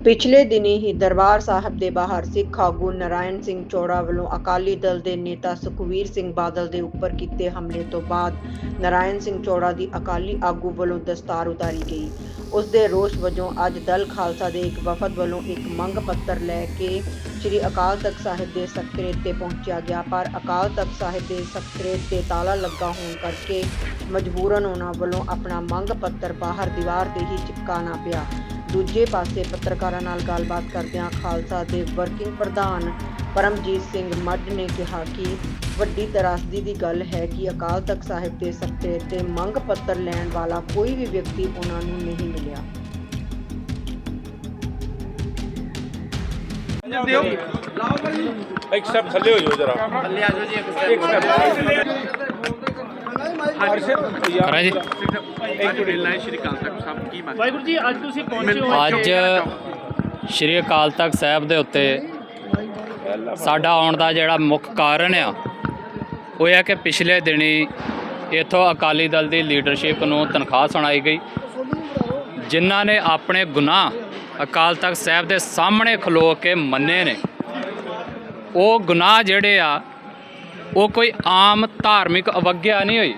ਪਿਛਲੇ ਦਿਨੀ ਹੀ ਦਰਬਾਰ ਸਾਹਿਬ ਦੇ ਬਾਹਰ ਸਿੱਖ ਆਗੂ ਨਰਾਇਣ ਸਿੰਘ ਚੋੜਾ ਵੱਲੋਂ ਅਕਾਲੀ ਦਲ ਦੇ ਨੇਤਾ ਸੁਖਵੀਰ ਸਿੰਘ ਬਾਦਲ ਦੇ ਉੱਪਰ ਕੀਤੇ ਹਮਲੇ ਤੋਂ ਬਾਅਦ ਨਰਾਇਣ ਸਿੰਘ ਚੋੜਾ ਦੀ ਅਕਾਲੀ ਆਗੂ ਵੱਲੋਂ ਦਸਤਾਰ ਉਤਾਰੀ ਗਈ। ਉਸ ਦੇ ਰੋਸ ਵਜੋਂ ਅੱਜ ਦਲ ਖਾਲਸਾ ਦੇ ਇੱਕ ਵਫਦ ਵੱਲੋਂ ਇੱਕ ਮੰਗ ਪੱਤਰ ਲੈ ਕੇ ਸ੍ਰੀ ਅਕਾਲ ਤਖਤ ਸਾਹਿਬ ਦੇ ਸਕੱਤਰੇਤ ਤੇ ਪਹੁੰਚਿਆ ਗਿਆ, ਪਰ ਅਕਾਲ ਤਖਤ ਸਾਹਿਬ ਦੇ ਸਕੱਤਰੇਤ ਤੇ ਤਾਲਾ ਲੱਗਾ ਹੋਣ ਕਰਕੇ ਮਜਬੂਰਨ ਉਹਨਾਂ ਵੱਲੋਂ ਆਪਣਾ ਮੰਗ ਪੱਤਰ ਬਾਹਰ ਦੀਵਾਰ ਤੇ ਹੀ ਚਿਪਕਾਣਾ ਪਿਆ। ਦੂਜੇ ਪਾਸੇ ਪੱਤਰਕਾਰਾਂ ਨਾਲ ਗੱਲਬਾਤ ਕਰਦਿਆਂ ਖਾਲਸਾ ਦੇ ਵਰਕਿੰਗ ਪ੍ਰਧਾਨ ਪਰਮਜੀਤ ਸਿੰਘ ਮੱਢ ਨੇ ਕਿਹਾ ਕਿ ਵੱਡੀ ਤਰਾਸਦੀ ਦੀ ਗੱਲ ਹੈ ਕਿ ਅਕਾਲ ਤਖਤ ਸਾਹਿਬ ਦੇ ਸਕੱਤਰੇਤ ਤੇ ਮੰਗ ਪੱਤਰ ਲੈਣ ਵਾਲਾ ਕੋਈ ਵੀ ਵਿਅਕਤੀ ਉਹਨਾਂ ਨੂੰ ਨਹੀਂ ਮਿਲਿਆ। ਦਿਓ ਇੱਕ ਸਟੈਪ ਥੱਲੇ ਹੋ ਜਾਓ ਜਰਾ। ਥੱਲੇ ਆ ਜਾਓ ਜੀ ਇੱਕ ਸਟੈਪ ਕਰਾਂ ਜੀ। ਇੱਕ ਵੇਲਾ ਸ਼੍ਰੀ ਅਕਾਲ ਤਖਤ ਸਾਹਿਬ ਕੀ ਮੰਗ ਵਾਹਿਗੁਰੂ ਜੀ ਅੱਜ ਤੁਸੀਂ ਪਹੁੰਚੇ ਹੋ ਅੱਜ ਸ਼੍ਰੀ ਅਕਾਲ ਤਖਤ ਸਾਹਿਬ ਦੇ ਉੱਤੇ ਸਾਡਾ ਆਉਣ ਦਾ ਜਿਹੜਾ ਮੁੱਖ ਕਾਰਨ ਆ ਉਹ ਇਹ ਹੈ ਕਿ ਪਿਛਲੇ ਦਿਨੀ ਇਥੋਂ ਅਕਾਲੀ ਦਲ ਦੀ ਲੀਡਰਸ਼ਿਪ ਨੂੰ ਤਨਖਾਹ ਸੁਣਾਈ ਗਈ। ਜਿਨ੍ਹਾਂ ਨੇ ਆਪਣੇ ਗੁਨਾਹ ਅਕਾਲ ਤਖਤ ਸਾਹਿਬ ਦੇ ਸਾਹਮਣੇ ਖਲੋ ਕੇ ਮੰਨੇ ਨੇ। ਉਹ ਗੁਨਾਹ ਜਿਹੜੇ ਆ ਉਹ ਕੋਈ ਆਮ ਧਾਰਮਿਕ ਅਵਗਿਆ ਨਹੀਂ ਹੋਈ।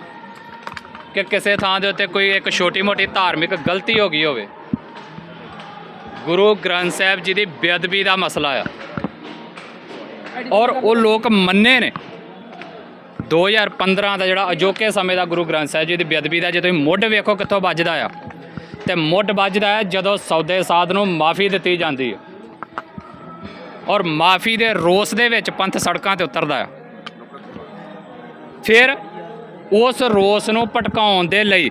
ਕਿ ਕਿਸੇ ਥਾਂ ਦੇ ਉੱਤੇ ਕੋਈ ਇੱਕ ਛੋਟੀ-ਮੋਟੀ ਧਾਰਮਿਕ ਗਲਤੀ ਹੋ ਗਈ ਹੋਵੇ। ਗੁਰੂ ਗ੍ਰੰਥ ਸਾਹਿਬ ਜੀ ਦੀ ਬੇਅਦਬੀ ਦਾ ਮਸਲਾ ਆ। ਔਰ ਉਹ ਲੋਕ ਮੰਨੇ ਨੇ। 2015 ਦਾ ਜਿਹੜਾ ਅਜੋਕੇ ਸਮੇਂ ਦਾ ਗੁਰੂ ਗ੍ਰੰਥ ਸਾਹਿਬ ਜੀ ਦੀ ਬੇਅਦਬੀ ਦਾ, ਜੇ ਤੁਸੀਂ ਮੁੱਢ ਵੇਖੋ ਕਿੱਥੋਂ ਵੱਜਦਾ ਆ, ਤੇ ਮੁੱਢ ਵੱਜਦਾ ਹੈ ਜਦੋਂ ਸੌਦੇ ਸਾਧ ਨੂੰ ਮਾਫੀ ਦਿੱਤੀ ਜਾਂਦੀ ਹੈ ਔਰ ਮਾਫੀ ਦੇ ਰੋਸ ਦੇ ਵਿੱਚ ਪੰਥ ਸੜਕਾਂ ਤੇ ਉਤਰਦਾ ਆ। ਫਿਰ ਉਸ ਰੋਸ ਨੂੰ ਭਟਕਾਉਣ ਦੇ ਲਈ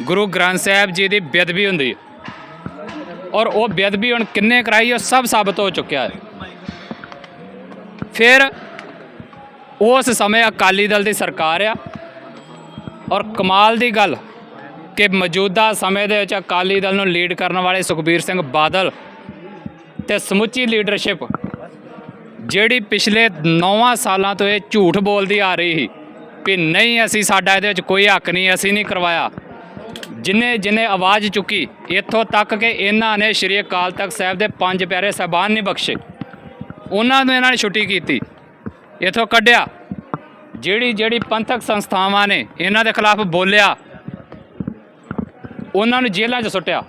ਗੁਰੂ ਗ੍ਰੰਥ ਸਾਹਿਬ ਜੀ ਦੀ ਬੇਅਦਬੀ ਹੁੰਦੀ ਹੈ। ਔਰ ਉਹ ਬੇਅਦਬੀ ਹੁਣ ਕਿੰਨੇ ਕਰਾਈ ਉਹ ਸਭ ਸਾਬਤ ਹੋ ਚੁੱਕਿਆ ਹੈ। ਫਿਰ ਉਸ ਸਮੇਂ ਅਕਾਲੀ ਦਲ ਦੀ ਸਰਕਾਰ ਆ। ਔਰ ਕਮਾਲ ਦੀ ਗੱਲ ਕਿ ਮੌਜੂਦਾ ਸਮੇਂ ਦੇ ਵਿੱਚ ਅਕਾਲੀ ਦਲ ਨੂੰ ਲੀਡ ਕਰਨ ਵਾਲੇ ਸੁਖਬੀਰ ਸਿੰਘ ਬਾਦਲ ਤੇ ਸਮੁੱਚੀ ਲੀਡਰਸ਼ਿਪ ਜਿਹੜੀ ਪਿਛਲੇ 9 ਸਾਲਾਂ ਤੋਂ ਇਹ ਝੂਠ ਬੋਲਦੀ ਆ ਰਹੀ ਸੀ। ਵੀ ਨਹੀਂ, ਅਸੀਂ ਸਾਡਾ ਇਹਦੇ ਵਿੱਚ ਕੋਈ ਹੱਕ ਨਹੀਂ, ਅਸੀਂ ਨਹੀਂ ਕਰਵਾਇਆ। ਜਿਨੇ ਜਿਨੇ ਆਵਾਜ਼ ਚੁੱਕੀ, ਇੱਥੋਂ ਤੱਕ ਕਿ ਇਹਨਾਂ ਨੇ ਸ਼੍ਰੀ ਅਕਾਲ ਤਖਤ ਸਾਹਿਬ ਦੇ ਪੰਜ ਪਿਆਰੇ ਸਾਹਿਬਾਨ ਨਹੀਂ ਬਖਸ਼ੇ। ਉਹਨਾਂ ਨੂੰ ਇਹਨਾਂ ਨੇ ਛੁੱਟੀ ਕੀਤੀ, ਇੱਥੋਂ ਕੱਢਿਆ। ਜਿਹੜੀ ਜਿਹੜੀ ਪੰਥਕ ਸੰਸਥਾਵਾਂ ਨੇ ਇਹਨਾਂ ਦੇ ਖਿਲਾਫ ਬੋਲਿਆ, ਉਹਨਾਂ ਨੂੰ ਜੇਲ੍ਹਾਂ 'ਚ ਸੁੱਟਿਆ।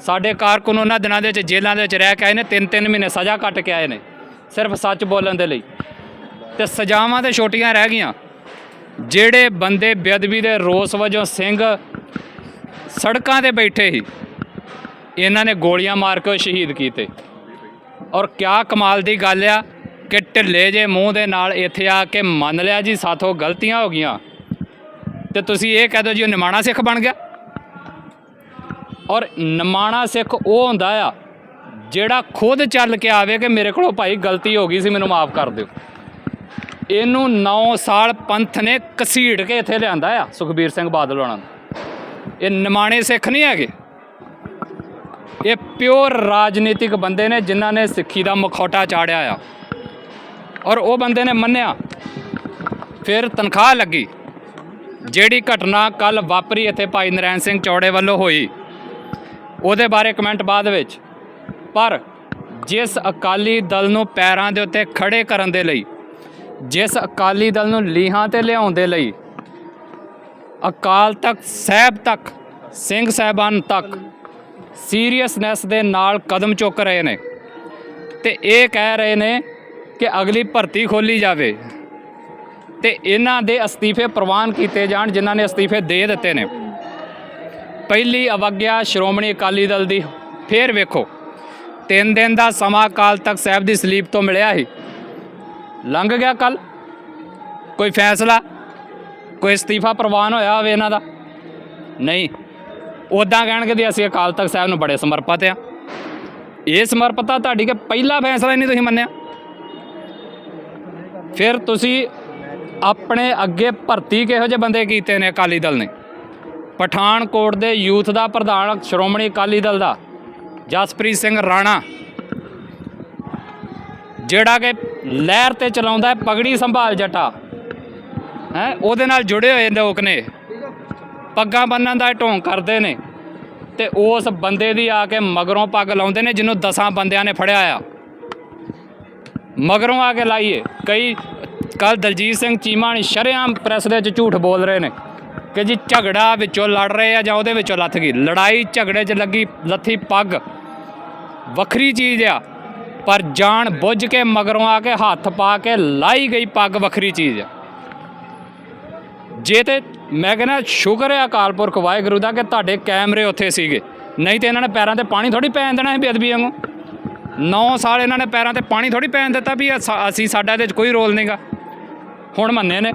ਸਾਡੇ ਕਾਰਕੁਨ ਉਹਨਾਂ ਦਿਨਾਂ ਦੇ ਵਿੱਚ ਜੇਲ੍ਹਾਂ ਦੇ ਵਿੱਚ ਰਹਿ ਕੇ ਆਏ ਨੇ ਤਿੰਨ ਤਿੰਨ ਮਹੀਨੇ ਸਜ਼ਾ ਕੱਟ ਕੇ ਆਏ ਨੇ, ਸਿਰਫ ਸੱਚ ਬੋਲਣ ਦੇ ਲਈ। ਤੇ ਸਜ਼ਾਵਾਂ ਤੇ ਛੋਟੀਆਂ ਰਹਿ ਗਈਆਂ। ਜਿਹੜੇ ਬੰਦੇ ਬੇਅਦਬੀ ਦੇ ਰੋਸ ਵਜੋਂ ਸਿੰਘ ਸੜਕਾਂ ਤੇ ਬੈਠੇ ਸੀ, ਇਹਨਾਂ ਨੇ ਗੋਲੀਆਂ ਮਾਰ ਕੇ ਸ਼ਹੀਦ ਕੀਤੇ। ਔਰ ਕਿਆ ਕਮਾਲ ਦੀ ਗੱਲ ਆ ਕਿ ਢਿੱਲੇ ਜੇ ਮੂੰਹ ਦੇ ਨਾਲ ਇੱਥੇ ਆ ਕੇ ਮੰਨ ਲਿਆ ਜੀ, ਸਾਥੋਂ ਗਲਤੀਆਂ ਹੋ ਗਈਆਂ। ਤੇ ਤੁਸੀਂ ਇਹ ਕਹਿ ਦਿਓ ਜੀ, ਉਹ ਨਿਮਾਣਾ ਸਿੱਖ ਬਣ ਗਿਆ? ਔਰ ਨਿਮਾਣਾ ਸਿੱਖ ਉਹ ਹੁੰਦਾ ਆ ਜਿਹੜਾ ਖੁਦ ਚੱਲ ਕੇ ਆਵੇ ਕਿ ਮੇਰੇ ਕੋਲੋਂ ਭਾਈ ਗਲਤੀ ਹੋ ਗਈ ਸੀ, ਮੈਨੂੰ ਮਾਫ ਕਰ ਦਿਓ। ਇਹਨੂੰ 9 ਸਾਲ ਪੰਥ ਨੇ ਕਸੀੜ ਕੇ ਇੱਥੇ ਲਿਆਂਦਾ ਆ, ਸੁਖਬੀਰ ਸਿੰਘ ਬਾਦਲ ਹੋਣਾ ਨੂੰ। ਇਹ ਨਿਮਾਣੇ ਸਿੱਖ ਨਹੀਂ ਹੈਗੇ। ਇਹ ਪਿਓਰ ਰਾਜਨੀਤਿਕ ਬੰਦੇ ਨੇ ਜਿਨ੍ਹਾਂ ਨੇ ਸਿੱਖੀ ਦਾ ਮਖੌਟਾ ਚਾੜਿਆ ਆ। ਔਰ ਉਹ ਬੰਦੇ ਨੇ ਮੰਨਿਆ, ਫਿਰ ਤਨਖਾਹ ਲੱਗੀ। ਜਿਹੜੀ ਘਟਨਾ ਕੱਲ ਵਾਪਰੀ ਇੱਥੇ ਭਾਈ ਨਰੈਣ ਸਿੰਘ ਚੌੜੇ ਵੱਲੋਂ ਹੋਈ, ਉਹਦੇ ਬਾਰੇ ਕਮੈਂਟ ਬਾਅਦ ਵਿੱਚ। ਪਰ ਜਿਸ ਅਕਾਲੀ ਦਲ ਨੂੰ ਪੈਰਾਂ ਦੇ ਉੱਤੇ ਖੜੇ ਕਰਨ ਦੇ ਲਈ ਜਿਸ ਅਕਾਲੀ ਦਲ ਨੂੰ ਲੀਹਾਂ ਤੇ ਲਿਆਉਣ ਦੇ ਲਈ ਅਕਾਲ ਤਖਤ ਸਾਹਿਬ ਤੱਕ, ਸਿੰਘ ਸਾਹਿਬਾਨ ਤੱਕ ਸੀਰੀਅਸਨੈਸ ਦੇ ਨਾਲ ਕਦਮ ਚੁੱਕ ਰਹੇ ਨੇ ਤੇ ਇਹ ਕਹਿ ਰਹੇ ਨੇ ਕਿ ਅਗਲੀ ਭਰਤੀ ਖੋਲੀ ਜਾਵੇ ਤੇ ਇਹਨਾਂ ਦੇ ਅਸਤੀਫੇ ਪ੍ਰਵਾਨ ਕੀਤੇ ਜਾਣ, ਜਿਨ੍ਹਾਂ ਨੇ ਅਸਤੀਫੇ ਦੇ ਦਿੱਤੇ ਨੇ। ਪਹਿਲੀ ਅਵਗਿਆ ਸ਼੍ਰੋਮਣੀ ਅਕਾਲੀ ਦਲ ਦੀ, ਫੇਰ ਵੇਖੋ, ਤਿੰਨ ਦਿਨ ਦਾ ਸਮਾਂ ਅਕਾਲ ਤਖਤ ਸਾਹਿਬ ਦੀ ਸਲੀਪ ਤੋਂ ਮਿਲਿਆ ਸੀ। ਲੰਘ ਗਿਆ ਕੱਲ ਕੋਈ ਫੈਸਲਾ, ਕੋਈ ਅਸਤੀਫਾ ਪ੍ਰਵਾਨ ਹੋਇਆ ਹੋਵੇ ਇਹਨਾਂ ਦਾ। ਨਹੀਂ ਉਦਾਂ ਕਹਿਣਗੇ ਵੀ ਅਸੀਂ ਅਕਾਲ ਤਖਤ ਸਾਹਿਬ ਨੂੰ ਬੜੇ ਸਮਰਪਿਤ ਆ ਇਹ ਸਮਰਪਿਤਤਾ ਤੁਹਾਡੀ ਕਿ ਪਹਿਲਾ ਫੈਸਲਾ ਹੀ ਨਹੀਂ ਤੁਸੀਂ ਮੰਨਿਆ? ਫਿਰ ਤੁਸੀਂ ਆਪਣੇ ਅੱਗੇ ਭਰਤੀ ਕਿਹੋ ਜਿਹੇ ਬੰਦੇ ਕੀਤੇ ਨੇ ਅਕਾਲੀ ਦਲ ਨੇ? ਪਠਾਨਕੋਟ ਦੇ ਯੂਥ ਦਾ ਪ੍ਰਧਾਨ ਸ਼੍ਰੋਮਣੀ ਅਕਾਲੀ ਦਲ ਦਾ ਜਸਪ੍ਰੀਤ ਸਿੰਘ ਰਾਣਾ, ਜਿਹੜਾ ਕਿ ਲਹਿਰ ਤੇ ਚਲਾਉਂਦਾ ਹੈ, ਪਗੜੀ ਸੰਭਾਲ ਜਟਾ। ਹੈ, ਉਹਦੇ ਨਾਲ ਜੁੜੇ ਹੋਏ ਲੋਕ ਨੇ। ਪੱਗਾਂ ਬੰਨਣ ਦਾ ਢੋਂਗ ਕਰਦੇ ਨੇ। ਤੇ ਉਸ ਬੰਦੇ ਦੀ ਆ ਕੇ ਮਗਰੋਂ ਪੱਗ ਲਾਉਂਦੇ ਨੇ, ਜਿਹਨੂੰ ਦਸਾਂ ਬੰਦਿਆਂ ਨੇ ਫੜਿਆ ਆ। ਮਗਰੋਂ ਆ ਕੇ ਲਾਈਏ। ਕਈ ਕੱਲ ਦਲਜੀਤ ਸਿੰਘ ਚੀਮਾ ਨੇ ਸ਼ਰੇਆਮ ਪ੍ਰੈਸ ਦੇ ਵਿੱਚ ਝੂਠ ਬੋਲ ਰਹੇ ਨੇ ਕਿ ਜੀ ਝਗੜਾ ਵਿੱਚੋਂ ਲੜ ਰਹੇ ਆ ਜਾਂ ਉਹਦੇ ਵਿੱਚੋਂ ਲੱਥ ਗਈ। ਲੜਾਈ ਝਗੜੇ 'ਚ ਲੱਗੀ, ਲੱਥੀ ਪੱਗ। ਵੱਖਰੀ ਚੀਜ਼ ਆ। ਪਰ ਜਾਣ ਬੁੱਝ ਕੇ ਮਗਰੋਂ ਆ ਕੇ ਹੱਥ ਪਾ ਕੇ ਲਾਈ ਗਈ ਪੱਗ ਵੱਖਰੀ ਚੀਜ਼। ਆ ਜੇ ਤੇ ਮੈਂ ਕਹਿੰਦਾ ਸ਼ੁਕਰ ਹੈ ਅਕਾਲ ਪੁਰਖ ਵਾਹਿਗੁਰੂ ਦਾ ਕਿ ਤੁਹਾਡੇ ਕੈਮਰੇ ਉੱਥੇ ਸੀਗੇ। ਨਹੀਂ ਤੇ ਇਹਨਾਂ ਨੇ ਪੈਰਾਂ ਤੇ ਪਾਣੀ ਥੋੜੀ ਪੈਣ ਦੇਣਾ ਸੀ ਬੇਅਦਬੀ ਵਾਂਗੂ। 9 ਸਾਲ ਇਹਨਾਂ ਨੇ ਪੈਰਾਂ ਤੇ ਪਾਣੀ ਥੋੜੀ ਪੈਣ ਦਿੱਤਾ ਵੀ ਅਸੀਂ ਸਾਡਾ ਇਹਦੇ 'ਚ ਕੋਈ ਰੋਲ ਨਹੀਂਗਾ ਹੁਣ ਮੰਨੇ ਨੇ।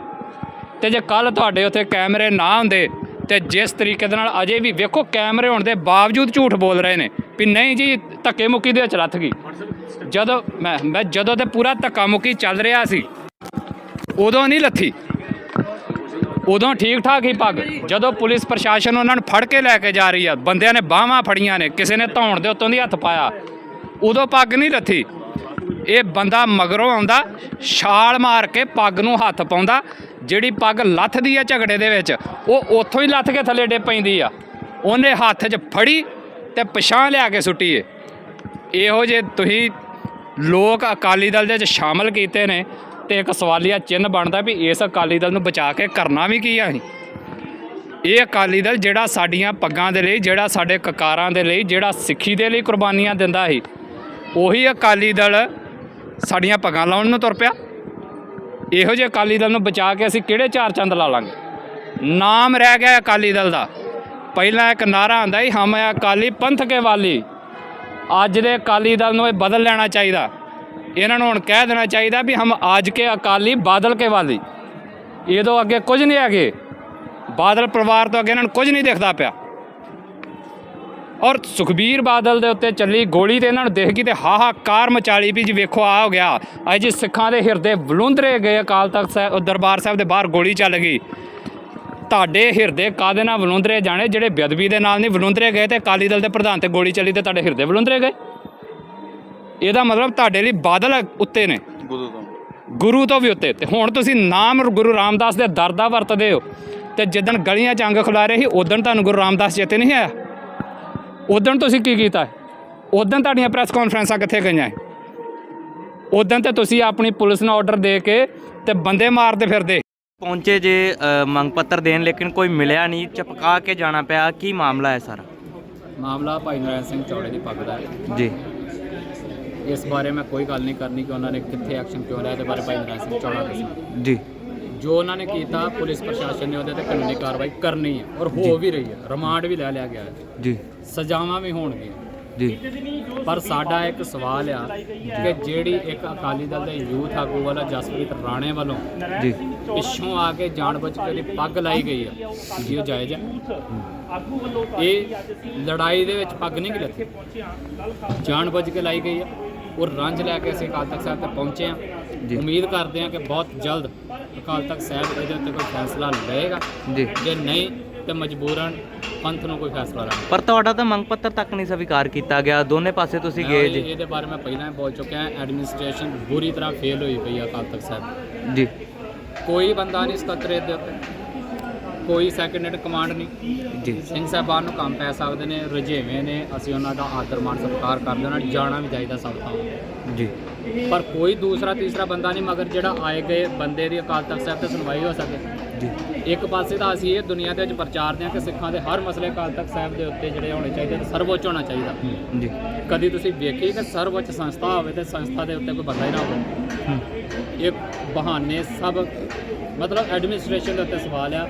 ਤੇ ਜੇ ਕੱਲ ਤੁਹਾਡੇ ਉੱਥੇ ਕੈਮਰੇ ਨਾ ਹੁੰਦੇ ਤੇ ਜਿਸ ਤਰੀਕੇ ਦੇ ਨਾਲ ਅਜੇ ਵੀ ਵੇਖੋ ਕੈਮਰੇ ਹੋਣ ਦੇ ਬਾਵਜੂਦ ਝੂਠ ਬੋਲ ਰਹੇ ਨੇ ਵੀ ਨਹੀਂ ਜੀ, ਧੱਕੇ ਮੁੱਕੀ ਦੇ ਵਿੱਚ ਰੱਥ ਗਈ। ਜਦੋਂ ਮੈਂ ਮੈਂ ਜਦੋਂ ਤੇ ਪੂਰਾ ਧੱਕਾ ਮੁੱਕੀ ਚੱਲ ਰਿਹਾ ਸੀ, ਉਦੋਂ ਨਹੀਂ ਲੱਥੀ। ਉਦੋਂ ਠੀਕ ਠਾਕ ਹੀ ਪੱਗ। ਜਦੋਂ ਪੁਲਿਸ ਪ੍ਰਸ਼ਾਸਨ ਉਹਨਾਂ ਨੂੰ ਫੜ ਕੇ ਲੈ ਕੇ ਜਾ ਰਹੀ ਆ, ਬੰਦਿਆਂ ਨੇ ਬਾਹਾਂ ਫੜੀਆਂ ਨੇ, ਕਿਸੇ ਨੇ ਧੌਣ ਦੇ ਉੱਤੋਂ ਦੀ ਹੱਥ ਪਾਇਆ। ਉਦੋਂ ਪੱਗ ਨਹੀਂ ਲੱਥੀ। ਇਹ ਬੰਦਾ ਮਗਰੋਂ ਆਉਂਦਾ, ਛਾਲ ਮਾਰ ਕੇ ਪੱਗ ਨੂੰ ਹੱਥ ਪਾਉਂਦਾ, ਜਿਹੜੀ ਪੱਗ ਲੱਥਦੀ ਆ ਝਗੜੇ ਦੇ ਵਿੱਚ, ਉਹ ਉੱਥੋਂ ਹੀ ਲੱਥ ਕੇ ਥੱਲੇ ਡੇ ਪੈਂਦੀ ਆ। ਉਹਨੇ ਹੱਥ 'ਚ ਫੜੀ ਤੇ ਪਛਾਣ ਲਿਆ ਕੇ ਸੁੱਟੀ ਏ। ਇਹੋ ਜੇ ਤੁਸੀਂ ਲੋਕ ਅਕਾਲੀ ਦਲ ਦੇ ਵਿੱਚ ਸ਼ਾਮਲ ਕੀਤੇ ਨੇ ਤੇ ਇੱਕ ਸਵਾਲੀਆ ਚਿੰਨ੍ਹ ਬਣਦਾ ਵੀ ਇਸ ਅਕਾਲੀ ਦਲ ਨੂੰ ਬਚਾ ਕੇ ਕਰਨਾ ਵੀ ਕੀ ਆ ਅਸੀਂ? ਇਹ ਅਕਾਲੀ ਦਲ ਜਿਹੜਾ ਸਾਡੀਆਂ ਪੱਗਾਂ ਦੇ ਲਈ, ਜਿਹੜਾ ਸਾਡੇ ਕਕਾਰਾਂ ਦੇ ਲਈ, ਜਿਹੜਾ ਸਿੱਖੀ ਦੇ ਲਈ ਕੁਰਬਾਨੀਆਂ ਦਿੰਦਾ ਸੀ, ਉਹੀ ਅਕਾਲੀ ਦਲ ਸਾਡੀਆਂ ਪੱਗਾਂ ਲਾਉਣ ਨੂੰ ਤੁਰ ਪਿਆ। ਇਹੋ ਜਿਹੇ ਅਕਾਲੀ ਦਲ ਨੂੰ ਬਚਾ ਕੇ ਅਸੀਂ ਕਿਹੜੇ ਚਾਰ ਚੰਦ ਲਾ ਲਾਂਗੇ? ਨਾਮ ਰਹਿ ਗਿਆ ਅਕਾਲੀ ਦਲ ਦਾ। ਪਹਿਲਾਂ ਇੱਕ ਨਾਰਾ ਆਂਦਾ ਸੀ, ਹਮ ਹੈ ਅਕਾਲੀ ਪੰਥ ਕੇ ਵਾਲੀ। ਅੱਜ ਦੇ ਅਕਾਲੀ ਦਲ ਨੂੰ ਇਹ ਬਦਲ ਲੈਣਾ ਚਾਹੀਦਾ। ਇਹਨਾਂ ਨੂੰ ਹੁਣ ਕਹਿ ਦੇਣਾ ਚਾਹੀਦਾ ਵੀ ਹਮ ਅੱਜ ਕੇ ਅਕਾਲੀ ਬਾਦਲ ਕੇ ਵਾਲੀ। ਇਹ ਤੋਂ ਅੱਗੇ ਕੁਝ ਨਹੀਂ ਹੈਗੇ। ਬਾਦਲ ਪਰਿਵਾਰ ਤੋਂ ਅੱਗੇ ਇਹਨਾਂ ਨੂੰ ਕੁਝ ਨਹੀਂ ਦਿਖਦਾ ਪਿਆ। ਔਰ ਸੁਖਬੀਰ ਬਾਦਲ ਦੇ ਉੱਤੇ ਚੱਲੀ ਗੋਲੀ ਤੇ ਇਹਨਾਂ ਨੂੰ ਦੇਖ ਗਈ ਤੇ ਹਾਹਾਕਾਰ ਮਚਾਲੀ ਵੀ ਜੀ ਵੇਖੋ ਆ ਹੋ ਗਿਆ। ਅੱਜ ਸਿੱਖਾਂ ਦੇ ਹਿਰਦੇ ਵਲੁੰਦਰੇ ਗਏ ਅਕਾਲ ਤਖਤ ਸਾਹਿਬ ਦਰਬਾਰ ਸਾਹਿਬ ਦੇ ਬਾਹਰ ਗੋਲੀ ਚੱਲ ਗਈ। ਤੁਹਾਡੇ ਹਿਰਦੇ ਕਾਦੇ ਨਾਲ ਵਲੁੰਦਰੇ ਜਾਣੇ? ਜਿਹੜੇ ਬੇਅਦਬੀ ਦੇ ਨਾਲ ਨਹੀਂ ਵਲੁੰਦਰੇ ਗਏ ਤੇ ਅਕਾਲੀ ਦਲ ਦੇ ਪ੍ਰਧਾਨ ਤੇ ਗੋਲੀ ਚੱਲੀ ਤੇ ਤੁਹਾਡੇ ਹਿਰਦੇ ਵਲੁੰਦਰੇ ਗਏ? ਇਹਦਾ ਮਤਲਬ ਤੁਹਾਡੇ ਲਈ ਬਾਦਲ ਉੱਤੇ ਨੇ। ਗੁਰੂ ਤੋਂ। ਗੁਰੂ ਤੋਂ ਵੀ ਉੱਤੇ। ਤੇ ਹੁਣ ਤੁਸੀਂ ਨਾਮ ਗੁਰੂ ਰਾਮਦਾਸ ਦੇ ਦਰ ਦਾ ਵਰਤਦੇ ਹੋ। ਤੇ ਜਿੱਦਣ ਗਲੀਆਂ 'ਚ ਅੰਗ ਖਿਲਾ ਰਹੇ ਸੀ ਉਦੋਂ ਤੁਹਾਨੂੰ ਗੁਰੂ ਰਾਮਦਾਸ ਚੇਤੇ ਨਹੀਂ ਆਇਆ? ਉਦੋਂ ਤੁਸੀਂ ਕੀ ਕੀਤਾ? ਉਦੋਂ ਤੁਹਾਡੀਆਂ ਪ੍ਰੈਸ ਕਾਨਫਰੰਸਾਂ ਕਿੱਥੇ ਗਈਆਂ? ਉਦੋਂ ਤੇ ਤੁਸੀਂ ਆਪਣੀ ਪੁਲਿਸ ਨੂੰ ਆਰਡਰ ਦੇ ਕੇ ਤੇ ਬੰਦੇ ਮਾਰਦੇ ਫਿਰਦੇ। ਪਹੁੰਚੇ ਜੇ ਅ, ਮੰਗ ਪੱਤਰ ਦੇਣ ਲੇਕਿਨ ਕੋਈ ਮਿਲਿਆ ਨਹੀਂ। ਚਪਕਾ ਕੇ ਜਾਣਾ ਪਿਆ। ਕੀ ਮਾਮਲਾ ਹੈ ਸਾਰਾ? ਮਾਮਲਾ ਭਾਈ ਨਰੈਣ ਸਿੰਘ ਚੌੜੇ ਦੀ ਪੱਗ ਦਾ ਹੈ। ਜੀ। ਇਸ ਬਾਰੇ ਮੈਂ ਕੋਈ ਗੱਲ ਨਹੀਂ ਕਰਨੀ ਕਿ ਉਹਨਾਂ ਨੇ ਕਿੱਥੇ ਐਕਸ਼ਨ ਕਿਉਂ ਲਿਆ ਇਹਦੇ ਬਾਰੇ ਭਾਈ ਨਰੈਣ ਸਿੰਘ ਚੌੜਾ ਦੱਸਣ ਜੀ। ਜੋ ਉਹਨਾਂ ਨੇ ਕੀਤਾ ਪੁਲਿਸ ਪ੍ਰਸ਼ਾਸਨ ਨੇ ਉਹਦੇ ਤੇ ਕਾਨੂੰਨੀ ਕਾਰਵਾਈ ਕਰਨੀ ਹੈ ਔਰ ਹੋ ਵੀ ਰਹੀ ਹੈ। ਰਿਮਾਂਡ ਵੀ ਲੈ ਲਿਆ ਗਿਆ ਹੈ। ਜੀ। ਸਜ਼ਾਵਾਂ ਵੀ ਹੋਣਗੀਆਂ। ਜੀ। ਪਰ ਸਾਡਾ ਇੱਕ ਸਵਾਲ ਆ ਕਿ ਜਿਹੜੀ ਇੱਕ ਅਕਾਲੀ ਦਲ ਦੇ ਯੂਥ ਆਗੂ ਵਾਲਾ ਜਸਪ੍ਰੀਤ ਰਾਣੇ ਵੱਲੋਂ ਜੀ। ਪਿੱਛੋਂ ਆ ਕੇ ਜਾਣਬੁੱਝ ਕੇ ਉਹਦੀ ਪੱਗ ਲਾਈ ਗਈ ਆ ਜੀ ਉਹ ਜਾਇਜ਼ ਹੈ ਇਹ ਲੜਾਈ ਦੇ ਵਿੱਚ ਪੱਗ ਨਹੀਂ ਗਲਤੀ ਜਾਣਬੁੱਝ ਕੇ ਲਾਈ ਗਈ ਆ। ਉਹ ਰੰਜ ਲੈ ਕੇ ਅਸੀਂ ਅਕਾਲ ਤਖਤ ਸਾਹਿਬ ਤੇ ਪਹੁੰਚੇ ਆ ਜੀ। ਉਮੀਦ ਕਰਦੇ ਆ ਕਿ ਬਹੁਤ ਜਲਦ ਅਕਾਲ ਤਖਤ ਸਾਹਿਬ ਇਹਦੇ ਉੱਤੇ ਕੋਈ ਫੈਸਲਾ ਲਏਗਾ ਜੀ। ਜੇ ਨਹੀਂ ਤੇ ਮਜਬੂਰਨ ਪੰਥ ਨੂੰ ਕੋਈ ਫੈਸਲਾ ਲੈਣਾ। ਪਰ ਤੁਹਾਡਾ ਤਾਂ ਮੰਗ ਪੱਤਰ ਤੱਕ ਨਹੀਂ ਸਵੀਕਾਰ ਕੀਤਾ ਗਿਆ। ਦੋਨੇ ਪਾਸੇ ਤੁਸੀਂ ਗਏ ਜੀ। ਇਹਦੇ ਬਾਰੇ ਮੈਂ ਪਹਿਲਾਂ ਹੀ ਬੋਲ ਚੁੱਕਿਆ ਹਾਂ ਐਡਮਿਨਿਸਟ੍ਰੇਸ਼ਨ ਬੁਰੀ ਤਰ੍ਹਾਂ ਫੇਲ ਹੋਈ ਪਈ ਹੈ ਅਕਾਲ ਤਖਤ ਸਾਹਿਬ। ਜੀ। ਕੋਈ ਬੰਦਾ ਨਹੀਂ ਸਕੱਤਰੇਤ ਦੇ ਉੱਤੇ। ਕੋਈ ਸੈਕੰਡ ਹੈਂਡ ਕਮਾਂਡ ਨਹੀਂ। ਜੀ। ਸਿੰਘ ਸਾਹਿਬਾਨ ਨੂੰ ਕੰਮ ਪੈ ਸਕਦੇ ਨੇ ਰੁਝੇਵੇਂ ਨੇ ਅਸੀਂ ਉਹਨਾਂ ਦਾ ਆਦਰ ਮਾਣ ਸਤਿਕਾਰ ਕਰਦੇ ਉਹਨਾਂ ਨੂੰ ਜਾਣਾ ਵੀ ਚਾਹੀਦਾ ਸਭ ਤੋਂ। ਜੀ। ਪਰ ਕੋਈ ਦੂਸਰਾ ਤੀਸਰਾ ਬੰਦਾ ਨਹੀਂ ਮਗਰ ਜਿਹੜਾ ਆਏ ਗਏ ਬੰਦੇ ਦੀ ਅਕਾਲ ਤਖਤ ਸਾਹਿਬ ਤੇ ਸੁਣਵਾਈ ਹੋ ਸਕੇ। ਇੱਕ ਪਾਸੇ ਤਾਂ ਅਸੀਂ ਇਹ ਦੁਨੀਆ ਦੇ ਵਿੱਚ ਪ੍ਰਚਾਰਦੇ ਹਾਂ ਕਿ ਸਿੱਖਾਂ ਦੇ ਹਰ ਮਸਲੇ ਅਕਾਲ ਤਖਤ ਸਾਹਿਬ ਦੇ ਉੱਤੇ ਜਿਹੜੇ ਹੋਣੇ ਚਾਹੀਦੇ ਤੇ ਸਰਵਉੱਚ ਹੋਣਾ ਚਾਹੀਦਾ। ਜੀ। ਕਦੀ ਤੁਸੀਂ ਵੇਖੀ ਕਿ ਸਰਵਉੱਚ ਸੰਸਥਾ ਹੋਵੇ ਤੇ ਸੰਸਥਾ ਦੇ ਉੱਤੇ ਕੋਈ ਬੰਦਾ ਹੀ ਨਾ ਹੋਵੇ? ਇਹ ਬਹਾਨੇ ਸਭ ਮਤਲਬ ਐਡਮਿਨਿਸਟ੍ਰੇਸ਼ਨ ਦੇ ਉੱਤੇ ਸਵਾਲ ਆ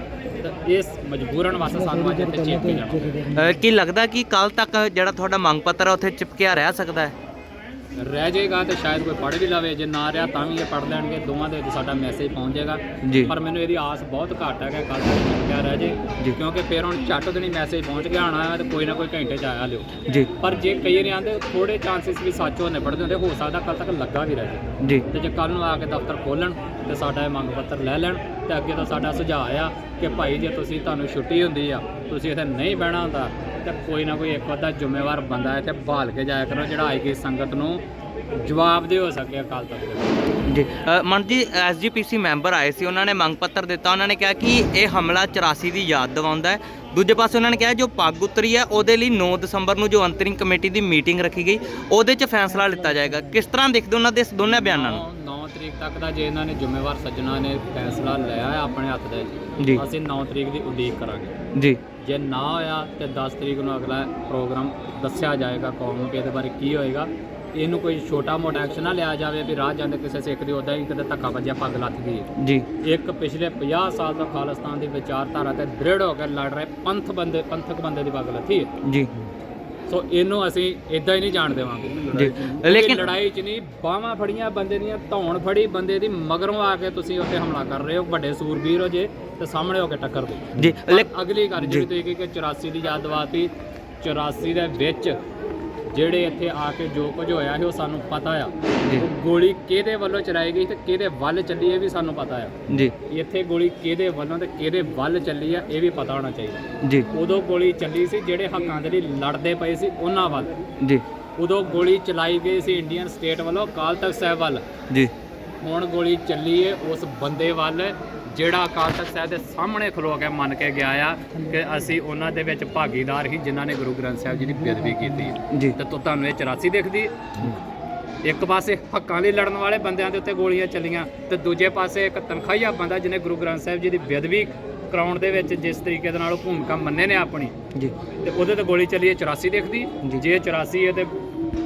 ਇਸ ਮਜਬੂਰਨ ਵਾਸਤੇ ਸਾਨੂੰ ਅੱਜ ਇੱਥੇ ਚੇਪ ਕੇ ਜਾਣਾ ਕੀ ਲੱਗਦਾ ਕਿ ਕੱਲ ਤੱਕ ਜਿਹੜਾ ਤੁਹਾਡਾ ਮੰਗ ਪੱਤਰ ਹੈ ਉੱਥੇ ਚਿਪਕਿਆ ਰਹਿ ਸਕਦਾ ਹੈ? ਰਹਿ ਜਾਏਗਾ ਤੇ ਸ਼ਾਇਦ ਕੋਈ ਪੜ੍ਹ ਵੀ ਲਵੇ। ਜੇ ਨਾ ਰਿਹਾ ਤਾਂ ਵੀ ਇਹ ਪੜ੍ਹ ਲੈਣਗੇ। ਦੋਵਾਂ ਦੇ ਵਿੱਚ ਸਾਡਾ ਮੈਸੇਜ ਪਹੁੰਚ ਜਾਏਗਾ। ਜੀ। ਪਰ ਮੈਨੂੰ ਇਹਦੀ ਆਸ ਬਹੁਤ ਘੱਟ ਹੈ ਕਿ ਕੱਲ ਤੱਕ ਚੁੱਕਿਆ ਰਹਿ ਜੇ। ਕਿਉਂਕਿ ਫਿਰ ਹੁਣ ਝੱਟ ਦਿਨੀ ਮੈਸੇਜ ਪਹੁੰਚ ਗਿਆ ਹੋਣਾ ਹੈ ਤੇ ਕੋਈ ਨਾ ਕੋਈ ਘੰਟੇ ਚ ਆਇਆ ਲਿਓ। ਜੀ। ਪਰ ਜੇ ਕਈ ਵਾਰੀ ਆਂਦੇ ਥੋੜੇ ਚਾਂਸਸ ਵੀ ਸੱਚ ਹੋਣੇ ਪੜਦੇ ਹੁੰਦੇ ਹੋ ਸਕਦਾ ਕੱਲ ਤੱਕ ਲੱਗਾ ਵੀ ਰਹਿ ਜੀ। ਤੇ ਜੇ ਕੱਲ ਨੂੰ ਆ ਕੇ ਦਫ਼ਤਰ ਖੋਲਣ ਤੇ ਸਾਡਾ ਇਹ ਮੰਗ ਪੱਤਰ ਲੈ ਲੈਣ ਤੇ ਅੱਗੇ ਤੋਂ ਸਾਡਾ ਸੁਝਾਅ ਆ ਕਿ ਭਾਈ ਜੇ ਤੁਸੀਂ ਤੁਹਾਨੂੰ ਛੁੱਟੀ ਹੁੰਦੀ ਆ ਤੁਸੀਂ ਇੱਥੇ ਨਹੀਂ ਬਹਿਣਾ ਹੁੰਦਾ ਤੇ ਕੋਈ ਨਾ ਕੋਈ ਇੱਕ ਅੱਧਾ ਜ਼ਿੰਮੇਵਾਰ ਬੰਦਾ ਇੱਥੇ ਬਹਾਲ ਕੇ ਜਾਇਆ ਕਰੋ ਜਿਹੜਾ ਆਈ ਗਈ ਸੰਗਤ ਨੂੰ ਜਵਾਬ ਦੇ ਹੋ ਸਕੇ ਅਕਾਲ ਤਖਤ। ਦੇ ਜੀ ਅ, ਮਨ ਜੀ ਐਸਜੀਪੀਸੀ ਮੈਂਬਰ ਆਏ ਸੀ ਉਹਨਾਂ ਨੇ ਮੰਗ ਪੱਤਰ ਦਿੱਤਾ ਉਹਨਾਂ ਨੇ ਕਿਹਾ ਕਿ ਇਹ ਹਮਲਾ 84 ਦੀ ਯਾਦ ਦਿਵਾਉਂਦਾ ਹੈ। ਦੂਜੇ ਪਾਸੇ ਉਹਨਾਂ ਨੇ ਕਿਹਾ ਜੋ ਪੱਗ ਉਤਰੀ ਹੈ ਉਹਦੇ ਲਈ 9 ਦਸੰਬਰ ਨੂੰ ਜੋ ਅੰਤਰਿੰਗ ਕਮੇਟੀ ਦੀ ਮੀਟਿੰਗ ਰੱਖੀ ਗਈ ਉਹਦੇ 'ਚ ਫੈਸਲਾ ਲਿੱਤਾ ਜਾਏਗਾ। ਕਿਸ ਤਰ੍ਹਾਂ ਦੇਖਦੇ ਹੋ ਉਹਨਾਂ ਦੇ ਇਸ ਦੋਨੇ ਬਿਆਨਾਂ ਨੂੰ? ਤਰੀਕ ਤੱਕ ਦਾ ਜੇ ਇਹਨਾਂ ਨੇ ਜ਼ਿੰਮੇਵਾਰ ਸੱਜਣਾ ਨੇ ਫੈਸਲਾ ਲਿਆ ਹੈ ਆਪਣੇ ਹੱਥ ਦੇ ਜੀ। ਅਸੀਂ 9 ਤਰੀਕ ਦੀ ਉਡੀਕ ਕਰਾਂਗੇ। ਜੀ। ਜੇ ਨਾ ਹੋਇਆ ਤੇ 10 ਤਰੀਕ ਨੂੰ ਅਗਲਾ ਪ੍ਰੋਗਰਾਮ ਦੱਸਿਆ ਜਾਏਗਾ ਕੌਮ ਨੂੰ ਕਿ ਇਹਦੇ ਬਾਰੇ ਕੀ ਹੋਏਗਾ। ਇਹਨੂੰ ਕੋਈ ਛੋਟਾ ਮੋਟਾ ਐਕਸ਼ਨ ਨਾ ਲਿਆ ਜਾਵੇ ਵੀ ਰਾਹ ਜਾਂਦੇ ਕਿਸੇ ਸਿੱਖ ਦੀ ਉਦਾਂ ਹੀ ਕਿਤੇ ਧੱਕਾ ਵੱਜਿਆ ਪੱਗ ਲੱਥ ਗਈ ਜੀ। ਇੱਕ ਪਿਛਲੇ 50 ਸਾਲ ਤੋਂ ਖਾਲਿਸਤਾਨ ਦੀ ਵਿਚਾਰਧਾਰਾ ਤੇ ਦ੍ਰਿੜ ਹੋ ਕੇ ਲੜ ਰਹੇ ਪੰਥ ਬੰਦੇ ਪੰਥਕ ਬੰਦੇ ਦੀ ਪੱਗ ਲੱਥੀ। ਹੈ ਜੀ। ਸੋ ਇਹਨੂੰ ਅਸੀਂ ਇਦਾਂ ਹੀ ਨਹੀਂ ਜਾਣ ਦੇਵਾਂਗੇ। ਜੀ। ਲੇਕਿਨ ਲੜਾਈ 'ਚ ਨਹੀਂ ਬਾਹਾਂ ਫੜੀਆਂ ਬੰਦੇ ਦੀਆਂ ਧੌਣ ਫੜੀ ਬੰਦੇ ਦੀ ਮਗਰੋਂ ਆ ਕੇ ਤੁਸੀਂ ਉੱਤੇ ਹਮਲਾ ਕਰ ਰਹੇ ਹੋ ਵੱਡੇ ਸੂਰਬੀਰ ਹੋ ਜੇ ਤੇ ਸਾਹਮਣੇ ਹੋ ਕੇ ਟੱਕਰ ਦਿਓ। ਜੀ ਅਗਲੀ ਗੱਲ ਜਿਹੜੀ ਤੁਸੀਂ ਕਿ 84 ਦੀ ਯਾਦ ਦਵਾਤੀ 84 ਦੇ ਵਿੱਚ ਜਿਹੜੇ ਇੱਥੇ ਆ ਕੇ ਜੋ ਕੁਝ ਹੋਇਆ ਸੀ ਉਹ ਸਾਨੂੰ ਪਤਾ ਆ। ਜੀ। ਉਹ ਗੋਲੀ ਕਿਹਦੇ ਵੱਲੋਂ ਚਲਾਈ ਗਈ ਤੇ ਕਿਹਦੇ ਵੱਲ ਚੱਲੀ ਇਹ ਵੀ ਸਾਨੂੰ ਪਤਾ ਆ। ਜੀ। ਇੱਥੇ ਗੋਲੀ ਕਿਹਦੇ ਵੱਲੋਂ ਤੇ ਕਿਹਦੇ ਵੱਲ ਚੱਲੀ ਆ ਇਹ ਵੀ ਪਤਾ ਹੋਣਾ ਚਾਹੀਦਾ। ਜੀ। ਉਦੋਂ ਗੋਲੀ ਚੱਲੀ ਸੀ ਜਿਹੜੇ ਹੱਕਾਂ ਦੇ ਲਈ ਲੜਦੇ ਪਏ ਸੀ ਉਹਨਾਂ ਵੱਲ। ਜੀ। ਉਦੋਂ ਗੋਲੀ ਚਲਾਈ ਗਈ ਸੀ ਇੰਡੀਅਨ ਸਟੇਟ ਵੱਲੋਂ ਅਕਾਲ ਤਖਤ ਸਾਹਿਬ ਵੱਲ। ਜੀ। ਹੁਣ ਗੋਲੀ ਚੱਲੀ ਏ ਉਸ ਬੰਦੇ ਵੱਲ। ਜਿਹੜਾ ਅਕਾਲ ਤਖਤ ਸਾਹਿਬ ਦੇ ਸਾਹਮਣੇ ਖਲੋ ਕੇ ਮੰਨ ਕੇ ਗਿਆ ਆ ਕਿ ਅਸੀਂ ਉਹਨਾਂ ਦੇ ਵਿੱਚ ਭਾਗੀਦਾਰ ਹੀ ਜਿਨ੍ਹਾਂ ਨੇ ਗੁਰੂ ਗ੍ਰੰਥ ਸਾਹਿਬ ਜੀ ਦੀ ਬੇਅਦਬੀ ਕੀਤੀ ਜੀ। ਤੇ ਤੁਹਾਨੂੰ ਇਹ 84 ਦਿਖਦੀ? ਇੱਕ ਪਾਸੇ ਹੱਕਾਂ ਲਈ ਲੜਨ ਵਾਲੇ ਬੰਦਿਆਂ ਦੇ ਉੱਤੇ ਗੋਲੀਆਂ ਚੱਲੀਆਂ ਤੇ ਦੂਜੇ ਪਾਸੇ ਇੱਕ ਤਨਖਾਹੀਆ ਬੰਦਾ ਜਿਹਨੇ ਗੁਰੂ ਗ੍ਰੰਥ ਸਾਹਿਬ ਜੀ ਦੀ ਬੇਅਦਬੀ ਕਰਾਉਣ ਦੇ ਵਿੱਚ ਜਿਸ ਤਰੀਕੇ ਦੇ ਨਾਲ ਉਹ ਭੂਮਿਕਾ ਮੰਨੇ ਨੇ ਆਪਣੀ। ਜੀ। ਤੇ ਉਹਦੇ ਤੇ ਗੋਲੀ ਚੱਲੀ ਹੈ 84 ਦਿਖਦੀ ਜੀ। ਜੇ 84 ਹੈ ਤੇ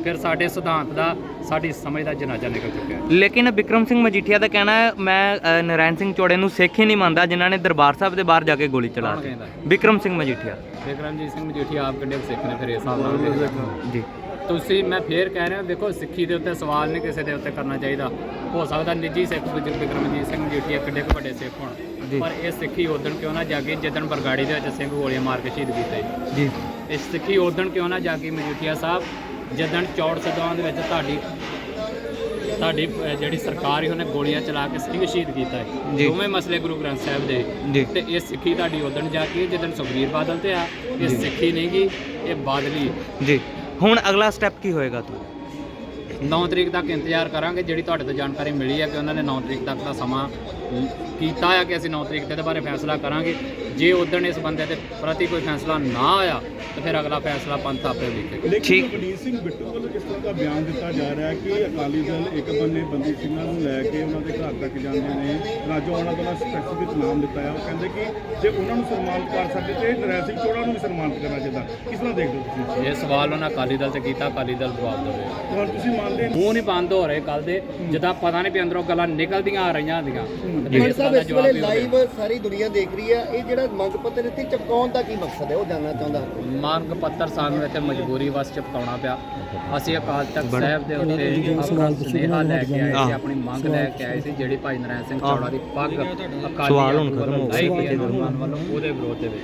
ਫਿਰ ਸਾਡੇ ਸਿਧਾਂਤ ਦਾ ਸਾਡੀ ਸਮਝ ਦਾ ਜਨਾਜ਼ਾ ਨਿਕਲ ਚੁੱਕਿਆ ਹੈ। ਲੇਕਿਨ ਬਿਕਰਮ ਸਿੰਘ ਮਜੀਠੀਆ ਦਾ ਕਹਿਣਾ ਹੈ ਮੈਂ ਅ, ਨਰਾਇਣ ਸਿੰਘ ਚੋੜੇ ਨੂੰ ਸਿੱਖ ਹੀ ਨਹੀਂ ਮੰਨਦਾ ਜਿਨ੍ਹਾਂ ਨੇ ਦਰਬਾਰ ਸਾਹਿਬ ਦੇ ਬਾਹਰ ਜਾ ਕੇ ਗੋਲੀ ਚਲਾ ਕੌਣ ਦਿੱਤੀ? ਬਿਕਰਮ ਸਿੰਘ ਮਜੀਠੀਆ। ਵਿਕਰਮਜੀਤ ਸਿੰਘ ਮਜੀਠੀਆ ਆਪ ਕਿੰਨੇ ਕੁ ਸਿੱਖ ਨੇ ਫਿਰ ਇਸ ਹਿਸਾਬ ਨਾਲ ਦੇਖੋ। ਜੀ। ਤੁਸੀਂ ਮੈਂ ਫੇਰ ਕਹਿ ਰਿਹਾ ਦੇਖੋ ਸਿੱਖੀ ਦੇ ਉੱਤੇ ਸਵਾਲ ਨਹੀਂ ਕਿਸੇ ਦੇ ਉੱਤੇ ਕਰਨਾ ਚਾਹੀਦਾ। ਹੋ ਸਕਦਾ ਨਿੱਜੀ ਸਿੱਖ ਵਿਜ- ਵਿਕਰਮਜੀਤ ਸਿੰਘ ਮਜੀਠੀਆ ਕਿੱਡੇ ਕੁ ਵੱਡੇ ਸਿੱਖ ਜੀ। ਹੋਣ ਪਰ ਇਹ ਸਿੱਖੀ ਉਦਣ ਕਿਉਂ ਨਾ ਜਾਗੀ ਜਿੱਦਣ ਬਰਗਾੜੀ ਦੇ ਵਿੱਚ ਸਿੰਘ ਗੋਲੀਆਂ ਮਾਰ ਕੇ ਸ਼ਹੀਦ ਕੀਤੇ। ਜੀ। ਇਹ ਸਿੱਖੀ ਉਦਣ ਕਿਉਂ ਨਾ ਜਾਗੀ ਮਜੀਠੀਆ ਸਾਹਿਬ ਜਿੱਦਣ ਚੌੜ ਸਦਵਾਂ ਦੇ ਵਿੱਚ ਤੁਹਾਡੀ ਤੁਹਾਡੀ ਜਿਹੜੀ ਸਰਕਾਰ ਹੀ ਉਹਨੇ ਗੋਲੀਆਂ ਚਲਾ ਕੇ ਸਿੰਘ ਸ਼ਹੀਦ ਕੀਤਾ ਹੈ। ਦੋਵੇਂ ਮਸਲੇ ਗੁਰੂ ਗ੍ਰੰਥ ਸਾਹਿਬ ਦੇ। ਤੇ ਇਹ ਸਿੱਖੀ ਤੁਹਾਡੀ ਉਦਣ ਜਾ ਕੇ ਜਿੱਦਣ ਸੁਖਬੀਰ ਬਾਦਲ ਤੇ ਆ ਇਹ ਸਿੱਖੀ ਨਹੀਂ ਗੀ ਇਹ ਬਾਦਲੀ। ਜੀ ਹੁਣ ਅਗਲਾ ਸਟੈਪ ਕੀ ਹੋਏਗਾ ਤੂੰ 9 ਤਰੀਕ ਤੱਕ ਇੰਤਜ਼ਾਰ ਕਰਾਂਗੇ ਜਿਹੜੀ ਤੁਹਾਡੇ ਤੋਂ ਜਾਣਕਾਰੀ ਮਿਲੀ ਹੈ ਕਿ ਉਹਨਾਂ ਨੇ 9 ਤਰੀਕ ਤੱਕ ਦਾ ਸਮਾਂ ਕੀਤਾ ਹੈ ਕਿ ਅਸੀਂ 9 ਤਰੀਕ ਤੇ ਇਹਦੇ ਬਾਰੇ ਫੈਸਲਾ ਕਰਾਂਗੇ। ਜੇ ਉਦੋਂ ਇਸ ਬੰਦੇ ਦੇ ਪ੍ਰਤੀ ਕੋਈ ਫੈਸਲਾ ਨਾ ਆਇਆ ਤਾਂ ਫਿਰ ਅਗਲਾ ਫੈਸਲਾ ਪੰਥ ਆਪੇ ਲਿਖੇਗਾ ਠੀਕ। ਲੇਕਿਨ ਰਵਨੀਤ ਸਿੰਘ ਬਿੱਟੂ ਵੱਲੋਂ ਇਸ ਤਰ੍ਹਾਂ ਦਾ ਬਿਆਨ ਦਿੱਤਾ ਜਾ ਰਿਹਾ ਹੈ ਕਿ ਅਕਾਲੀ ਦਲ ਇੱਕ ਬੰਨੇ ਬੰਦੀ ਸਿੰਘਾਂ ਨੂੰ ਲੈ ਕੇ ਉਹਨਾਂ ਦੇ ਘਰ ਤੱਕ ਜਾਂਦੇ ਨੇ। ਰਾਜੋ ਉਹਨਾਂ ਦਾ ਸਪੈਸੀਫਿਕ ਨਾਮ ਦਿੱਤਾ ਹੈ। ਉਹ ਕਹਿੰਦੇ ਕਿ ਜੇ ਉਹਨਾਂ ਨੂੰ ਸਨਮਾਨਿਤ ਕਰ ਸਕਦੇ ਤੇ ਸਿੰਘ ਚੋੜਾ ਨੂੰ ਵੀ ਸਨਮਾਨਿਤ ਕਰਨਾ ਚਾਹੀਦਾ। ਕਿਸ ਤਰ੍ਹਾਂ ਦੇਖਦੇ ਹੋ ਤੁਸੀਂ? ਇਹ ਸਵਾਲ ਉਹਨਾਂ ਅਕਾਲੀ ਦਲ ਤੇ ਕੀਤਾ ਅਕਾਲੀ ਦਲ ਜਵਾਬ ਦੇਵੇ ਤੁਹਾਨੂੰ ਤੁਸੀਂ ਮੰਨਦੇ ਹੋ ਮੂੰਹ ਨਹੀਂ ਬੰਦ ਹੋ ਰਹੇ ਕੱਲ ਦੇ। ਜਿੱਦਾਂ ਪਤਾ ਨਹੀਂ ਵੀ ਅੰਦਰੋਂ ਗੱਲਾਂ ਨਿਕਲਦੀਆਂ ਆ ਰਹੀਆਂ ਹੁੰਦੀਆਂ। ਤੇ ਪਰ ਇਸ ਸਾਹਿਬ ਦਾ ਇਸ ਜਵਾਬ ਵੇਲੇ ਹੀ ਹੋਵੇ। ਲਾਈਵ ਸਾਰੀ ਦੁਨੀਆ ਦੇਖ ਰਹੀ ਹੈ ਇਹ ਜਿਹੜਾ ਮੰਗ ਪੱਤਰ ਇੱਥੇ ਚਪਕਾਉਣ ਦਾ ਕੀ ਮਕਸਦ ਹੈ ਉਹ ਜਾਨਣਾ ਚਾਹੁੰਦਾ? ਮੰਗ ਪੱਤਰ ਸਾਨੂੰ ਇੱਥੇ ਮਜਬੂਰੀ ਵਸ ਚਪਕਾਉਣਾ ਪਿਆ। ਅਸੀਂ ਅਕਾਲ ਤਖਤ ਸਾਹਿਬ ਦੇ ਉੱਤੇ ਆਪਣਾ ਸੁਨੇਹਾ ਲੈ ਕੇ ਆਏ ਸੀ ਆਪਣੀ ਮੰਗ ਲੈ ਕੇ ਆਏ ਸੀ ਜਿਹੜੀ ਭਾਈ ਨਰੈਣ ਸਿੰਘ ਚੌੜਾ ਦੀ ਪੱਗ ਅਕਾਲੀ ਸਵਾਲ ਹੁਣ ਆਗੂ ਖਤਮ ਵੱਲੋਂ ਹੋ ਲਾਈ ਗਏ। ਗਈ ਹੈ ਨੌਜਵਾਨ ਵੱਲੋਂ ਉਹਦੇ ਵਿਰੋਧ ਦੇ ਵਿੱਚ।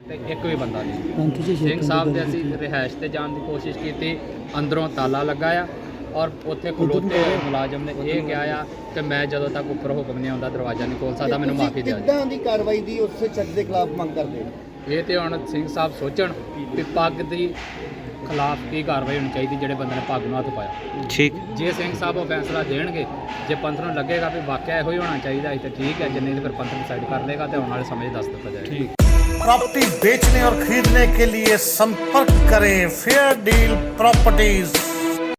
ਤੇ ਇੱਕ ਵੀ ਬੰਦਾ ਨਹੀਂ। ਸਿੰਘ ਸਾਹਿਬ ਦੇ ਅਸੀਂ ਰਿਹਾਇਸ਼ ਤੇ ਜਾਣ ਦੀ ਕੋਸ਼ਿਸ਼ ਕੀਤੀ ਅੰਦਰੋਂ ਤਾਲਾ ਲੱਗਾ ਆ ਔਰ ਉੱਥੇ ਖਲੋਤੇ ਹੋਏ ਮੁਲਾਜ਼ਮ ਨੇ ਇਹ ਕਿਹਾ ਆ ਕਿ ਮੈਂ ਜਦੋਂ ਤੱਕ ਉੱਪਰ ਹੁਕਮ ਨਹੀਂ ਆਉਂਦਾ ਦਰਵਾਜ਼ਾ ਨਹੀਂ ਖੋਲ ਸਕਦਾ ਮੈਨੂੰ ਮਾਫੀ ਦਿਓ ਜੀ ਕਿੱਦਾਂ ਦੀ ਕਾਰਵਾਈ ਦੀ ਉਸ ਸ਼ਖਸ ਦੇ ਖਿਲਾਫ ਮੰਗ ਕਰਦੇ ਹੋ ਇਹ ਤੇ ਹੁਣ ਸਿੰਘ ਸਾਹਿਬ ਸੋਚਣ ਕਿ ਪੱਗ ਦੀ ਖਿਲਾਫ ਕੀ ਕਾਰਵਾਈ ਹੋਣੀ ਚਾਹੀਦੀ ਜਿਹੜੇ ਬੰਦੇ ਨੇ ਪੱਗ ਨੂੰ ਹੱਥ ਪਾਇਆ ਠੀਕ ਜੇ ਸਿੰਘ ਸਾਹਿਬ ਉਹ ਫੈਸਲਾ ਦੇਣਗੇ ਜੇ ਪੰਥ ਨੂੰ ਲੱਗੇਗਾ ਵੀ ਵਾਕਿਆ ਇਹੋ ਹੀ ਹੋਣਾ ਚਾਹੀਦਾ ਹੈ ਤਾਂ ਠੀਕ ਹੈ ਜੇ ਨਹੀਂ ਤਾਂ ਫਿਰ ਪੰਥ ਡਿਸਾਈਡ ਕਰ ਲੇਗਾ ਤੇ ਆਉਣ वाले समय 'ਚ ਦੱਸ ਦਿੱਤਾ ਜਾਏਗਾ प्रॉपर्टी बेचने और खरीदने के लिए संपर्क करें फेयर डील प्रॉपर्टीज